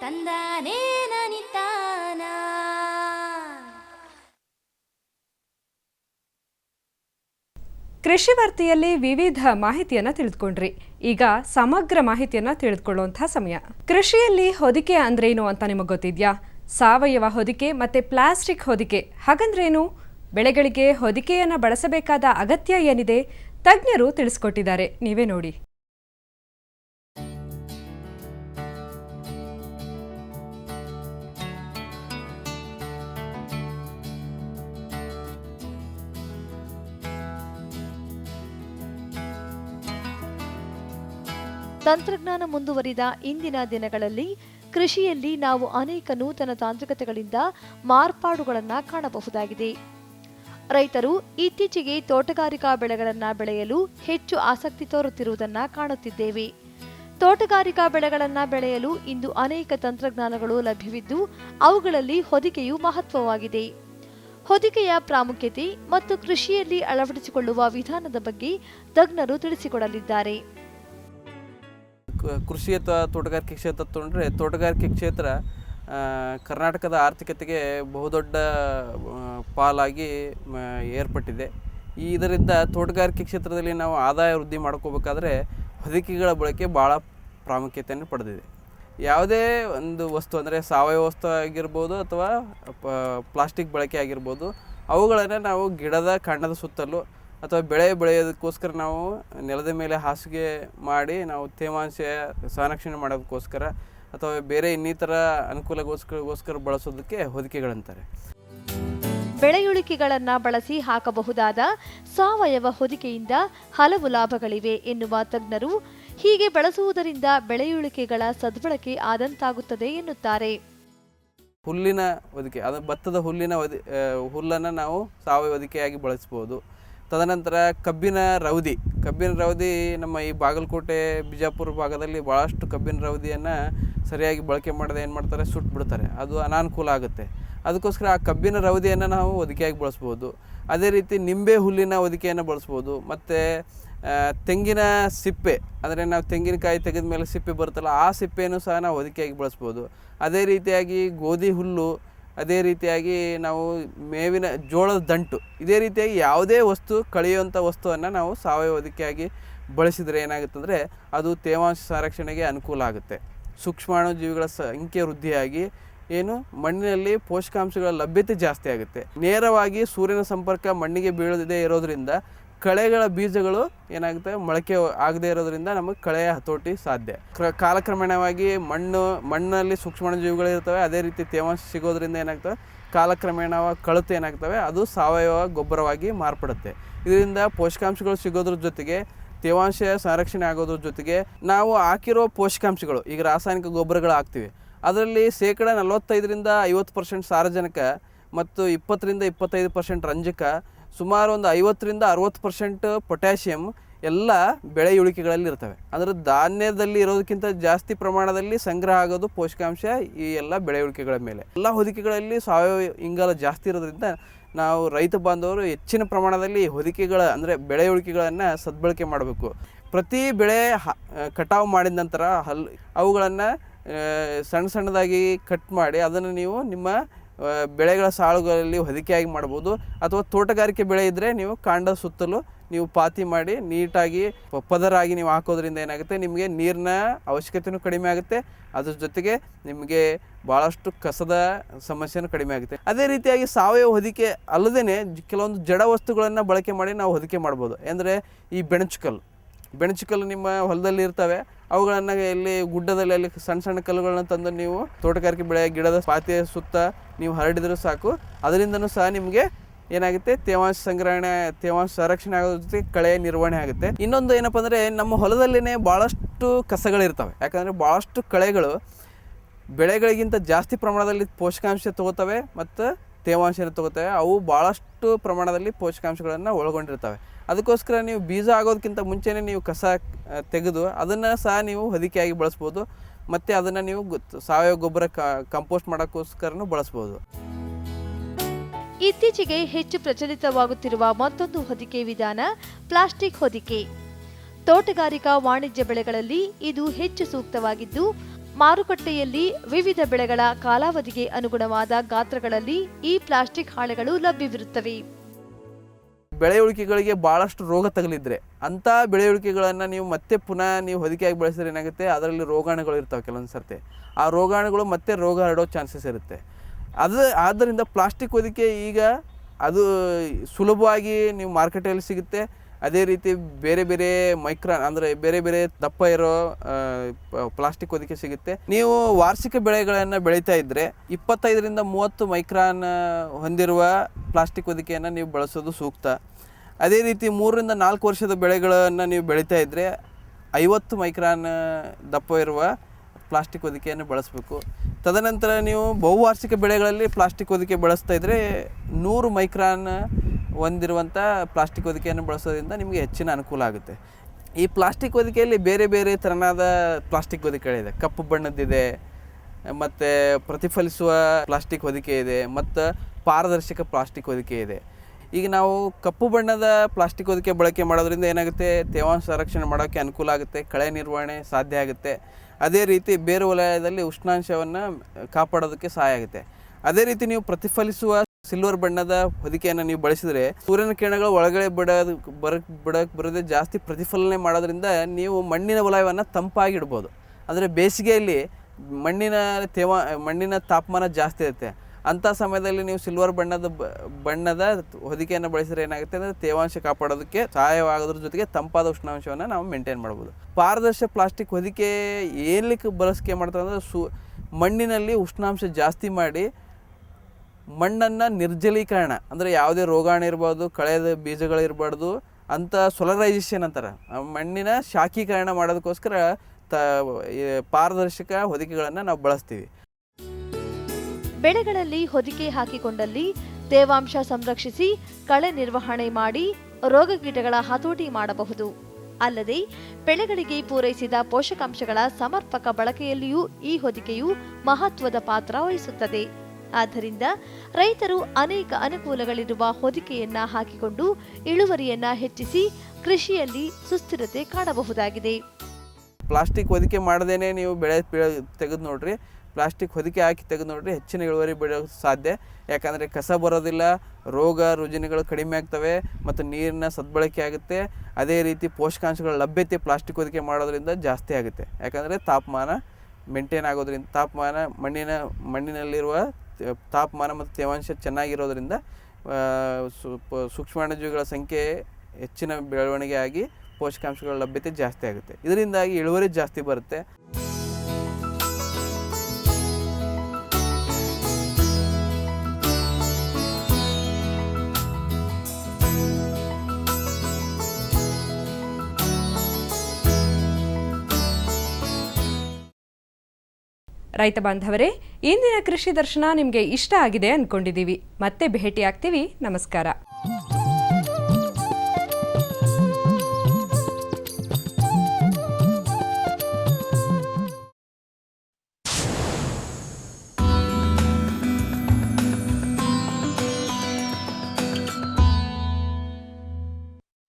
ತಂದಾನೇ ನನಿತಾನ ಕೃಷಿ ವಾರ್ತೆಯಲ್ಲಿ ವಿವಿಧ ಮಾಹಿತಿಯನ್ನ ತಿಳಿದುಕೊಂಡ್ರಿ. ಈಗ ಸಮಗ್ರ ಮಾಹಿತಿಯನ್ನ ತಿಳಿದುಕೊಳ್ಳುವಂತಹ ಸಮಯ. ಕೃಷಿಯಲ್ಲಿ ಹೊದಿಕೆ ಅಂದ್ರೇನು ಅಂತ ನಿಮಗೆ ಗೊತ್ತಿದ್ಯಾ? ಸಾವಯವ ಹೊದಿಕೆ ಮತ್ತೆ ಪ್ಲಾಸ್ಟಿಕ್ ಹೊದಿಕೆ. ಹಾಗಂದ್ರೇನು? ಬೆಳೆಗಳಿಗೆ ಹೊದಿಕೆಯನ್ನ ಬಳಸಬೇಕಾದ ಅಗತ್ಯ ಏನಿದೆ? ತಜ್ಞರು ತಿಳಿಸ್ಕೊಟ್ಟಿದ್ದಾರೆ. ನೀವೇ ನೋಡಿ. ತಂತ್ರಜ್ಞಾನ ಮುಂದುವರಿದ ಇಂದಿನ ದಿನಗಳಲ್ಲಿ ಕೃಷಿಯಲ್ಲಿ ನಾವು ಅನೇಕ ನೂತನ ತಾಂತ್ರಿಕತೆಗಳಿಂದ ಮಾರ್ಪಾಡುಗಳನ್ನು ಕಾಣಬಹುದಾಗಿದೆ. ರೈತರು ಇತ್ತೀಚೆಗೆ ತೋಟಗಾರಿಕಾ ಬೆಳೆಗಳನ್ನು ಬೆಳೆಯಲು ಹೆಚ್ಚು ಆಸಕ್ತಿ ತೋರುತ್ತಿರುವುದನ್ನು ಕಾಣುತ್ತಿದ್ದೇವೆ. ತೋಟಗಾರಿಕಾ ಬೆಳೆಗಳನ್ನು ಬೆಳೆಯಲು ಇಂದು ಅನೇಕ ತಂತ್ರಜ್ಞಾನಗಳು ಲಭ್ಯವಿದ್ದು, ಅವುಗಳಲ್ಲಿ ಹೊದಿಕೆಯು ಮಹತ್ವವಾಗಿದೆ. ಹೊದಿಕೆಯ ಪ್ರಾಮುಖ್ಯತೆ ಮತ್ತು ಕೃಷಿಯಲ್ಲಿ ಅಳವಡಿಸಿಕೊಳ್ಳುವ ವಿಧಾನದ ಬಗ್ಗೆ ತಜ್ಞರು ತಿಳಿಸಿಕೊಡಲಿದ್ದಾರೆ. ಕೃಷಿ ಅಥವಾ ತೋಟಗಾರಿಕೆ ಕ್ಷೇತ್ರ ತೊಗೊಂಡ್ರೆ ತೋಟಗಾರಿಕೆ ಕ್ಷೇತ್ರ ಕರ್ನಾಟಕದ ಆರ್ಥಿಕತೆಗೆ ಬಹುದೊಡ್ಡ ಪಾಲಾಗಿ ಏರ್ಪಟ್ಟಿದೆ. ಈ ಇದರಿಂದ ತೋಟಗಾರಿಕೆ ಕ್ಷೇತ್ರದಲ್ಲಿ ನಾವು ಆದಾಯ ವೃದ್ಧಿ ಮಾಡ್ಕೋಬೇಕಾದ್ರೆ ಹೊದಿಕೆಗಳ ಬಳಕೆ ಭಾಳ ಪ್ರಾಮುಖ್ಯತೆಯನ್ನು ಪಡೆದಿದೆ. ಯಾವುದೇ ಒಂದು ವಸ್ತು ಅಂದರೆ ಸಾವಯವ ವಸ್ತು ಆಗಿರ್ಬೋದು ಅಥವಾ ಪ್ಲಾಸ್ಟಿಕ್ ಬಳಕೆ ಆಗಿರ್ಬೋದು, ಅವುಗಳನ್ನು ನಾವು ಗಿಡದ, ಕಣ್ಣದ ಸುತ್ತಲೂ ಅಥವಾ ಬೆಳೆ ಬೆಳೆಯೋದಕ್ಕೋಸ್ಕರ ನಾವು ನೆಲದ ಮೇಲೆ ಹಾಸಿಗೆ ಮಾಡಿ ನಾವು ತೇವಾಂಶ ಸಂರಕ್ಷಣೆ ಮಾಡೋದಕ್ಕೋಸ್ಕರ ಅಥವಾ ಬೇರೆ ಇನ್ನಿತರ ಅನುಕೂಲಗೋಸ್ಕರಗೋಸ್ಕರ ಬಳಸೋದಕ್ಕೆ ಹೊದಿಕೆಗಳಂತಾರೆ. ಬೆಳೆಯುಳಿಕೆಗಳನ್ನು ಬಳಸಿ ಹಾಕಬಹುದಾದ ಸಾವಯವ ಹೊದಿಕೆಯಿಂದ ಹಲವು ಲಾಭಗಳಿವೆ ಎನ್ನುವ ತಜ್ಞರು ಹೀಗೆ ಬಳಸುವುದರಿಂದ ಬೆಳೆಯುಳಿಕೆಗಳ ಸದ್ಬಳಕೆ ಆದಂತಾಗುತ್ತದೆ ಎನ್ನುತ್ತಾರೆ. ಹುಲ್ಲಿನ ಹೊದಿಕೆ ಅದು ಭತ್ತದ ಹುಲ್ಲಿನ ಹುಲ್ಲನ್ನು ನಾವು ಸಾವಯವ ಹೊದಿಕೆಯಾಗಿ ಬಳಸ್ಬೋದು. ತದನಂತರ ಕಬ್ಬಿನ ರೌದಿ. ಕಬ್ಬಿನ ರೌದಿ ನಮ್ಮ ಈ ಬಾಗಲಕೋಟೆ, ಬಿಜಾಪುರ ಭಾಗದಲ್ಲಿ ಭಾಳಷ್ಟು ಕಬ್ಬಿನ ರೌದಿಯನ್ನು ಸರಿಯಾಗಿ ಬಳಕೆ ಮಾಡದೆ ಏನು ಮಾಡ್ತಾರೆ? ಸುಟ್ಟು ಬಿಡ್ತಾರೆ. ಅದು ಅನಾನುಕೂಲ ಆಗುತ್ತೆ. ಅದಕ್ಕೋಸ್ಕರ ಆ ಕಬ್ಬಿನ ರೌದಿಯನ್ನು ನಾವು ಒದಿಕೆಯಾಗಿ ಬಳಸ್ಬೋದು. ಅದೇ ರೀತಿ ನಿಂಬೆ ಹುಲ್ಲಿನ ಹೊದಿಕೆಯನ್ನು ಬಳಸ್ಬೋದು. ಮತ್ತು ತೆಂಗಿನ ಸಿಪ್ಪೆ. ಅಂದರೆ ನಾವು ತೆಂಗಿನಕಾಯಿ ತೆಗೆದ ಮೇಲೆ ಸಿಪ್ಪೆ ಬರುತ್ತಲ್ಲ, ಆ ಸಿಪ್ಪೆಯನ್ನು ಸಹ ನಾವು ಒದಿಕೆಯಾಗಿ ಬಳಸ್ಬೋದು. ಅದೇ ರೀತಿಯಾಗಿ ಗೋಧಿ ಹುಲ್ಲು ಅದೇ ರೀತಿಯಾಗಿ ನಾವು ಮೇವಿನ ಜೋಳದ ದಂಟು. ಇದೇ ರೀತಿಯಾಗಿ ಯಾವುದೇ ವಸ್ತು ಕಳೆಯುವಂಥ ವಸ್ತುವನ್ನು ನಾವು ಸಾವಯವದಕ್ಕಾಗಿ ಬಳಸಿದರೆ ಏನಾಗುತ್ತೆ ಅಂದರೆ ಅದು ತೇವಾಂಶ ಸಂರಕ್ಷಣೆಗೆ ಅನುಕೂಲ ಆಗುತ್ತೆ. ಸೂಕ್ಷ್ಮಾಣು ಜೀವಿಗಳ ಸಂಖ್ಯೆ ವೃದ್ಧಿಯಾಗಿ ಏನು ಮಣ್ಣಿನಲ್ಲಿ ಪೋಷಕಾಂಶಗಳ ಲಭ್ಯತೆ ಜಾಸ್ತಿ ಆಗುತ್ತೆ. ನೇರವಾಗಿ ಸೂರ್ಯನ ಸಂಪರ್ಕ ಮಣ್ಣಿಗೆ ಬೀಳದೇ ಇರೋದ್ರಿಂದ ಕಳೆಗಳ ಬೀಜಗಳು ಏನಾಗುತ್ತೆ? ಮೊಳಕೆ ಆಗದೇ ಇರೋದ್ರಿಂದ ನಮಗೆ ಕಳೆಯ ಹತೋಟಿ ಸಾಧ್ಯ. ಕ್ರ, ಕಾಲಕ್ರಮೇಣವಾಗಿ ಮಣ್ಣು, ಮಣ್ಣಲ್ಲಿ ಇರ್ತವೆ, ಅದೇ ರೀತಿ ತೇವಾಂಶ ಸಿಗೋದ್ರಿಂದ ಏನಾಗ್ತವೆ? ಕಾಲಕ್ರಮೇಣವಾಗಿ ಕಳತು ಏನಾಗ್ತವೆ? ಅದು ಸಾವಯವ ಗೊಬ್ಬರವಾಗಿ ಮಾರ್ಪಡುತ್ತೆ. ಇದರಿಂದ ಪೋಷಕಾಂಶಗಳು ಸಿಗೋದ್ರ ಜೊತೆಗೆ, ತೇವಾಂಶ ಸಂರಕ್ಷಣೆ ಆಗೋದ್ರ ಜೊತೆಗೆ ನಾವು ಹಾಕಿರೋ ಪೋಷಕಾಂಶಗಳು, ಈಗ ರಾಸಾಯನಿಕ ಗೊಬ್ಬರಗಳು ಹಾಕ್ತೀವಿ. ಅದರಲ್ಲಿ ಶೇಕಡಾ ನಲವತ್ತೈದರಿಂದ ಐವತ್ತು ಪರ್ಸೆಂಟ್ ಸಾರಜನಕ ಮತ್ತು ಇಪ್ಪತ್ತರಿಂದ ಇಪ್ಪತ್ತೈದು ಪರ್ಸೆಂಟ್ ರಂಜಕ ಸುಮಾರು ಒಂದು ಐವತ್ತರಿಂದ ಅರುವತ್ತು ಪರ್ಸೆಂಟ್ ಪೊಟ್ಯಾಷಿಯಂ ಎಲ್ಲ ಬೆಳೆ ಉಳಿಕೆಗಳಲ್ಲಿ ಇರ್ತವೆ. ಅಂದರೆ ಧಾನ್ಯದಲ್ಲಿ ಇರೋದಕ್ಕಿಂತ ಜಾಸ್ತಿ ಪ್ರಮಾಣದಲ್ಲಿ ಸಂಗ್ರಹ ಆಗೋದು ಪೋಷಕಾಂಶ ಈ ಎಲ್ಲ ಬೆಳೆ ಉಳಿಕೆಗಳ ಮೇಲೆ. ಎಲ್ಲ ಹೊದಿಕೆಗಳಲ್ಲಿ ಸಾವಯವ ಇಂಗಾಲ ಜಾಸ್ತಿ ಇರೋದ್ರಿಂದ ನಾವು ರೈತ ಬಾಂಧವರು ಹೆಚ್ಚಿನ ಪ್ರಮಾಣದಲ್ಲಿ ಹೊದಿಕೆಗಳ ಅಂದರೆ ಬೆಳೆ ಉಳಿಕೆಗಳನ್ನು ಸದ್ಬಳಕೆ ಮಾಡಬೇಕು. ಪ್ರತಿ ಬೆಳೆ ಕಟಾವು ಮಾಡಿದ ನಂತರ ಹಲ್, ಅವುಗಳನ್ನು ಸಣ್ಣ ಸಣ್ಣದಾಗಿ ಕಟ್ ಮಾಡಿ ಅದನ್ನು ನೀವು ನಿಮ್ಮ ಬೆಳೆಗಳ ಸಾಳುಗಳಲ್ಲಿ ಹೊದಿಕೆಯಾಗಿ ಮಾಡ್ಬೋದು. ಅಥವಾ ತೋಟಗಾರಿಕೆ ಬೆಳೆ ಇದ್ದರೆ ನೀವು ಕಾಂಡ ಸುತ್ತಲೂ ನೀವು ಪಾತಿ ಮಾಡಿ ನೀಟಾಗಿ ಪದರಾಗಿ ನೀವು ಹಾಕೋದ್ರಿಂದ ಏನಾಗುತ್ತೆ? ನಿಮಗೆ ನೀರಿನ ಅವಶ್ಯಕತೆಯೂ ಕಡಿಮೆ ಆಗುತ್ತೆ. ಅದ್ರ ಜೊತೆಗೆ ನಿಮಗೆ ಭಾಳಷ್ಟು ಕಸದ ಸಮಸ್ಯೆನೂ ಕಡಿಮೆ ಆಗುತ್ತೆ. ಅದೇ ರೀತಿಯಾಗಿ ಸಾವಯವ ಹೊದಿಕೆ ಅಲ್ಲದೇ ಕೆಲವೊಂದು ಜಡ ವಸ್ತುಗಳನ್ನು ಬಳಕೆ ಮಾಡಿ ನಾವು ಹೊದಿಕೆ ಮಾಡ್ಬೋದು. ಅಂದರೆ ಈ ಬೆಣಚುಕಲ್ಲು. ಬೆಣಚುಕಲ್ಲು ನಿಮ್ಮ ಹೊಲದಲ್ಲಿ ಇರ್ತವೆ. ಅವುಗಳನ್ನು ಇಲ್ಲಿ ಗುಡ್ಡದಲ್ಲಿ ಅಲ್ಲಿ ಸಣ್ಣ ಸಣ್ಣ ಕಲ್ಲುಗಳನ್ನ ತಂದು ನೀವು ತೋಟಗಾರಿಕೆ ಬೆಳೆ, ಗಿಡದ ಪಾತಿಯ ಸುತ್ತ ನೀವು ಹರಡಿದರೂ ಸಾಕು. ಅದರಿಂದನೂ ಸಹ ನಿಮಗೆ ಏನಾಗುತ್ತೆ? ತೇವಾಂಶ ಸಂಗ್ರಹಣೆ, ತೇವಾಂಶ ಸಂರಕ್ಷಣೆ ಆಗೋದ್ರ ಜೊತೆ ಕಳೆ ನಿರ್ವಹಣೆ ಆಗುತ್ತೆ. ಇನ್ನೊಂದು ಏನಪ್ಪ ಅಂದರೆ, ನಮ್ಮ ಹೊಲದಲ್ಲಿನೇ ಭಾಳಷ್ಟು ಕಸಗಳಿರ್ತವೆ. ಯಾಕಂದರೆ ಭಾಳಷ್ಟು ಕಳೆಗಳು ಬೆಳೆಗಳಿಗಿಂತ ಜಾಸ್ತಿ ಪ್ರಮಾಣದಲ್ಲಿ ಪೋಷಕಾಂಶ ತಗೋತವೆ ಮತ್ತು ತೇವಾಂಶನ ತಗೋತವೆ. ಅವು ಭಾಳಷ್ಟು ಪ್ರಮಾಣದಲ್ಲಿ ಪೋಷಕಾಂಶಗಳನ್ನು ಒಳಗೊಂಡಿರ್ತವೆ. ಅದಕ್ಕೋಸ್ಕರ ನೀವು ಬೀಜ ಆಗೋದಕ್ಕಿಂತ ಮುಂಚೆನೇ ನೀವು ಕಸ ತೆಗೆದು ಅದನ್ನು ಸಹ ನೀವು ಹೊದಿಕೆಯಾಗಿ ಬಳಸ್ಬೋದು. ಮತ್ತು ಅದನ್ನು ನೀವು ಸಾವಯವ ಗೊಬ್ಬರ ಕಂಪೋಸ್ಟ್ ಮಾಡೋಕ್ಕೋಸ್ಕರನೂ ಬಳಸ್ಬೋದು. ಇತ್ತೀಚೆಗೆ ಹೆಚ್ಚು ಪ್ರಚಲಿತವಾಗುತ್ತಿರುವ ಮತ್ತೊಂದು ಹೊದಿಕೆ ವಿಧಾನ ಪ್ಲಾಸ್ಟಿಕ್ ಹೊದಿಕೆ. ತೋಟಗಾರಿಕಾ ವಾಣಿಜ್ಯ ಬೆಳೆಗಳಲ್ಲಿ ಇದು ಹೆಚ್ಚು ಸೂಕ್ತವಾಗಿದ್ದು, ಮಾರುಕಟ್ಟೆಯಲ್ಲಿ ವಿವಿಧ ಬೆಳೆಗಳ ಕಾಲಾವಧಿಗೆ ಅನುಗುಣವಾದ ಗಾತ್ರಗಳಲ್ಲಿ ಈ ಪ್ಲಾಸ್ಟಿಕ್ ಹಾಳೆಗಳು ಲಭ್ಯವಿರುತ್ತವೆ. ಬೆಳೆ ಉಳಿಕೆಗಳಿಗೆ ಭಾಳಷ್ಟು ರೋಗ ತಗಲಿದ್ರೆ, ಅಂಥ ಬೆಳೆ ಉಳಿಕೆಗಳನ್ನು ನೀವು ಮತ್ತೆ ಪುನಃ ನೀವು ಹೊದಿಕೆಯಾಗಿ ಬೆಳೆಸಿದ್ರೆ ಏನಾಗುತ್ತೆ? ಅದರಲ್ಲಿ ರೋಗಾಣುಗಳು ಇರ್ತವೆ ಕೆಲವೊಂದು ಸರ್ತಿ. ಆ ರೋಗಾಣುಗಳು ಮತ್ತೆ ರೋಗ ಹರಡೋ ಚಾನ್ಸಸ್ ಇರುತ್ತೆ. ಅದು ಆದ್ದರಿಂದ ಪ್ಲಾಸ್ಟಿಕ್ ಹೊದಿಕೆ ಈಗ ಅದು ಸುಲಭವಾಗಿ ನೀವು ಮಾರ್ಕೆಟಲ್ಲಿ ಸಿಗುತ್ತೆ. ಅದೇ ರೀತಿ ಬೇರೆ ಬೇರೆ ಮೈಕ್ರಾನ್ ಅಂದರೆ ಬೇರೆ ಬೇರೆ ದಪ್ಪ ಇರೋ ಪ್ಲಾಸ್ಟಿಕ್ ಹೊದಿಕೆ ಸಿಗುತ್ತೆ. ನೀವು ವಾರ್ಷಿಕ ಬೆಳೆಗಳನ್ನು ಬೆಳೀತಾ ಇದ್ದರೆ ಇಪ್ಪತ್ತೈದರಿಂದ ಮೂವತ್ತು ಮೈಕ್ರಾನ್ ಹೊಂದಿರುವ ಪ್ಲಾಸ್ಟಿಕ್ ಹೊದಿಕೆಯನ್ನು ನೀವು ಬಳಸೋದು ಸೂಕ್ತ. ಅದೇ ರೀತಿ ಮೂರರಿಂದ ನಾಲ್ಕು ವರ್ಷದ ಬೆಳೆಗಳನ್ನು ನೀವು ಬೆಳೀತಾ ಇದ್ದರೆ ಐವತ್ತು ಮೈಕ್ರಾನ್ ದಪ್ಪ ಇರುವ ಪ್ಲಾಸ್ಟಿಕ್ ಹೊದಿಕೆಯನ್ನು ಬಳಸಬೇಕು. ತದನಂತರ ನೀವು ಬಹುವಾರ್ಷಿಕ ಬೆಳೆಗಳಲ್ಲಿ ಪ್ಲಾಸ್ಟಿಕ್ ಹೊದಿಕೆ ಬಳಸ್ತಾ ಇದ್ದರೆ ನೂರು ಮೈಕ್ರಾನ್ ಹೊಂದಿರುವಂಥ ಪ್ಲಾಸ್ಟಿಕ್ ಹೊದಿಕೆಯನ್ನು ಬಳಸೋದ್ರಿಂದ ನಿಮಗೆ ಹೆಚ್ಚಿನ ಅನುಕೂಲ ಆಗುತ್ತೆ. ಈ ಪ್ಲಾಸ್ಟಿಕ್ ಹೊದಿಕೆಯಲ್ಲಿ ಬೇರೆ ಬೇರೆ ಥರನಾದ ಪ್ಲಾಸ್ಟಿಕ್ ಹೊದಿಕೆಗಳಿದೆ. ಕಪ್ಪು ಬಣ್ಣದ್ದಿದೆ, ಮತ್ತು ಪ್ರತಿಫಲಿಸುವ ಪ್ಲಾಸ್ಟಿಕ್ ಹೊದಿಕೆ ಇದೆ, ಮತ್ತು ಪಾರದರ್ಶಕ ಪ್ಲಾಸ್ಟಿಕ್ ಹೊದಿಕೆ ಇದೆ. ಈಗ ನಾವು ಕಪ್ಪು ಬಣ್ಣದ ಪ್ಲಾಸ್ಟಿಕ್ ಹೊದಿಕೆ ಬಳಕೆ ಮಾಡೋದ್ರಿಂದ ಏನಾಗುತ್ತೆ? ತೇವಾಂಶ ರಕ್ಷಣೆ ಮಾಡೋಕ್ಕೆ ಅನುಕೂಲ ಆಗುತ್ತೆ, ಕಳೆ ನಿರ್ವಹಣೆ ಸಾಧ್ಯ ಆಗುತ್ತೆ. ಅದೇ ರೀತಿ ಬೇರೆ ವಲಯದಲ್ಲಿ ಉಷ್ಣಾಂಶವನ್ನು ಕಾಪಾಡೋದಕ್ಕೆ ಸಹಾಯ ಆಗುತ್ತೆ. ಅದೇ ರೀತಿ ನೀವು ಪ್ರತಿಫಲಿಸುವ ಸಿಲ್ವರ್ ಬಣ್ಣದ ಹೊದಿಕೆಯನ್ನು ನೀವು ಬಳಸಿದರೆ ಸೂರ್ಯನ ಕಿರಣಗಳು ಒಳಗಡೆ ಬಿಡೋದು, ಬರ, ಬಿಡೋಕೆ ಬರೋದೇ ಜಾಸ್ತಿ ಪ್ರತಿಫಲನೆ ಮಾಡೋದ್ರಿಂದ ನೀವು ಮಣ್ಣಿನ ವಲಯವನ್ನು ತಂಪಾಗಿ ಇಡ್ಬೋದು ಅಂದರೆ ಬೇಸಿಗೆಯಲ್ಲಿ ಮಣ್ಣಿನ ತೇವ, ಮಣ್ಣಿನ ತಾಪಮಾನ ಜಾಸ್ತಿ ಇರುತ್ತೆ. ಅಂಥ ಸಮಯದಲ್ಲಿ ನೀವು ಸಿಲ್ವರ್ ಬಣ್ಣದ ಬಣ್ಣದ ಹೊದಿಕೆಯನ್ನು ಬಳಸಿದ್ರೆ ಏನಾಗುತ್ತೆ ಅಂದರೆ ತೇವಾಂಶ ಕಾಪಾಡೋದಕ್ಕೆ ಸಹಾಯವಾಗೋದ್ರ ಜೊತೆಗೆ ತಂಪಾದ ಉಷ್ಣಾಂಶವನ್ನು ನಾವು ಮೇಂಟೈನ್ ಮಾಡ್ಬೋದು. ಪಾರದರ್ಶಕ ಪ್ಲಾಸ್ಟಿಕ್ ಹೊದಿಕೆ ಏನಕ್ಕೆ ಬಳಸಿಕೆ ಮಾಡ್ತಾರೆ ಅಂದರೆ ಸು, ಮಣ್ಣಿನಲ್ಲಿ ಉಷ್ಣಾಂಶ ಜಾಸ್ತಿ ಮಾಡಿ ಮಣ್ಣನ್ನು ನಿರ್ಜಲೀಕರಣ ಅಂದರೆ ಯಾವುದೇ ರೋಗಾಣು ಇರ್ಬೋದು, ಕಳೆದ ಬೀಜಗಳಿರಬಾರ್ದು, ಅಂತ ಸೊಲರೈಸೇಷನ್ ಅಂತಾರೆ. ಮಣ್ಣಿನ ಶಾಖೀಕರಣ ಮಾಡೋದಕ್ಕೋಸ್ಕರ ತ ಪಾರದರ್ಶಕ ಹೊದಿಕೆಗಳನ್ನು ನಾವು ಬಳಸ್ತೀವಿ. ಬೆಳೆಗಳಲ್ಲಿ ಹೊದಿಕೆ ಹಾಕಿಕೊಂಡಲ್ಲಿ ತೇವಾಂಶ ಸಂರಕ್ಷಿಸಿ ಕಳೆ ನಿರ್ವಹಣೆ ಮಾಡಿ ರೋಗ ಕೀಟಗಳ ಹತೋಟಿ ಮಾಡಬಹುದು. ಅಲ್ಲದೆ ಬೆಳೆಗಳಿಗೆ ಪೂರೈಸಿದ ಪೋಷಕಾಂಶಗಳ ಸಮರ್ಪಕ ಬಳಕೆಯಲ್ಲಿಯೂ ಈ ಹೊದಿಕೆಯು ಮಹತ್ವದ ಪಾತ್ರ ವಹಿಸುತ್ತದೆ. ಆದ್ದರಿಂದ ರೈತರು ಅನೇಕ ಅನುಕೂಲಗಳಿರುವ ಹೊದಿಕೆಯನ್ನ ಹಾಕಿಕೊಂಡು ಇಳುವರಿಯನ್ನ ಹೆಚ್ಚಿಸಿ ಕೃಷಿಯಲ್ಲಿ ಸುಸ್ಥಿರತೆ ಕಾಣಬಹುದಾಗಿದೆ. ಪ್ಲಾಸ್ಟಿಕ್ ಹೊದಿಕೆ ಮಾಡದೇನೆ ನೀವು ಬೆಳೆ ತೆಗೆದು ನೋಡ್ರಿ. ಪ್ಲಾಸ್ಟಿಕ್ ಹೊದಿಕೆ ಹಾಕಿ ತೆಗೆದು ನೋಡ್ರಿ ಹೆಚ್ಚಿನ ಇಳುವರಿ ಬೆಳೆಯೋ ಸಾಧ್ಯ. ಯಾಕಂದರೆ ಕಸ ಬರೋದಿಲ್ಲ, ರೋಗ ರುಜಿನಗಳು ಕಡಿಮೆ ಆಗ್ತವೆ ಮತ್ತು ನೀರಿನ ಸದ್ಬಳಕೆ ಆಗುತ್ತೆ. ಅದೇ ರೀತಿ ಪೋಷಕಾಂಶಗಳ ಲಭ್ಯತೆ ಪ್ಲಾಸ್ಟಿಕ್ ಹೊದಿಕೆ ಮಾಡೋದ್ರಿಂದ ಜಾಸ್ತಿ ಆಗುತ್ತೆ. ಯಾಕಂದರೆ ತಾಪಮಾನ ಮೇಂಟೈನ್ ಆಗೋದ್ರಿಂದ ತಾಪಮಾನ ಮಣ್ಣಿನ ಮಣ್ಣಿನಲ್ಲಿರುವ ತಾಪಮಾನ ಮತ್ತು ತೇವಾಂಶ ಚೆನ್ನಾಗಿರೋದ್ರಿಂದ ಸೂಕ್ಷ್ಮಾಣುಜೀವಿಗಳ ಸಂಖ್ಯೆ ಹೆಚ್ಚಿನ ಬೆಳವಣಿಗೆ ಆಗಿ ಪೋಷಕಾಂಶಗಳ ಲಭ್ಯತೆ ಜಾಸ್ತಿ ಆಗುತ್ತೆ. ಇದರಿಂದಾಗಿ ಇಳುವರಿ ಜಾಸ್ತಿ ಬರುತ್ತೆ. ರೈತ ಬಾಂಧವರೇ ಇಂದಿನ ಕೃಷಿ ದರ್ಶನ ನಿಮಗೆ ಇಷ್ಟ ಆಗಿದೆ ಅಂದ್ಕೊಂಡಿದ್ದೀವಿ. ಮತ್ತೆ ಭೇಟಿ ಆಗ್ತೀವಿ ನಮಸ್ಕಾರ.